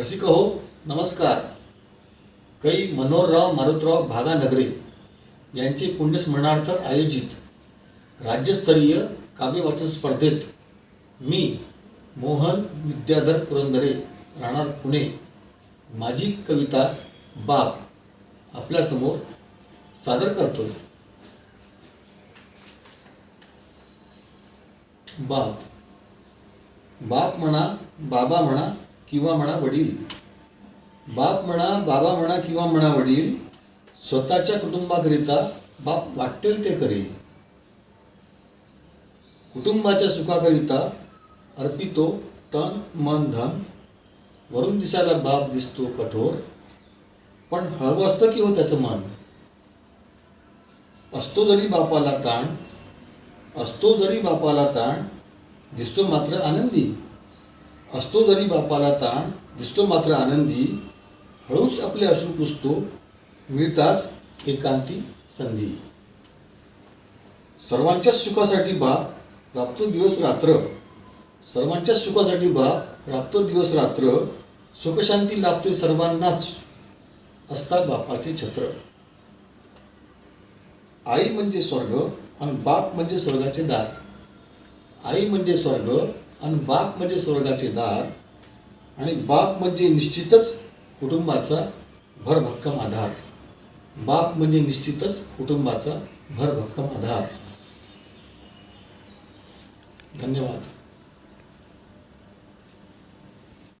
रसिक हो नमस्कार. कै मनोहरराव मारुतराव भागा नगरे यांचे पुण्यस्मरणार्थ आयोजित राज्यस्तरीय काव्यवाचन स्पर्धेत मी मोहन विद्याधर पुरंदरे राहणार पुणे. माझी कविता बाप आपल्यासमोर सादर करतो बाप बाप म्हणा बाबा म्हणा किंवा म्हणा वडील. बाप म्हणा बाबा म्हणा किंवा म्हणा वडील स्वतःच्या कुटुंबाकरिता बाप वाटेल ते करेल. कुटुंबाच्या सुखाकरिता अर्पितो तन मन धन. वरून दिसायला बाप दिसतो कठोर पण हळवं असतं की हो त्याचं मन? असतो जरी बापाला ताण असतो जरी बापाला ताण दिसतो मात्र आनंदी. असतो जरी बापाला ताण दिसतो मात्र आनंदी हळूच आपले अश्रू पुसतो मिळताच एकांती संधी. सर्वांच्याच सुखासाठी बाप राबतो दिवस रात्र. सर्वांच्याच सुखासाठी बाप राबतो दिवस रात्र. सुखशांती लाभते सर्वांनाच असता बापाचे छत्र. आई म्हणजे स्वर्ग आणि बाप म्हणजे स्वर्गाचे दार. आई म्हणजे स्वर्ग आणि बाप म्हणजे स्वर्गाचे दार आणि बाप म्हणजे निश्चितच कुटुंबाचा भरभक्कम आधार. बाप म्हणजे निश्चितच कुटुंबाचा भरभक्कम आधार. धन्यवाद.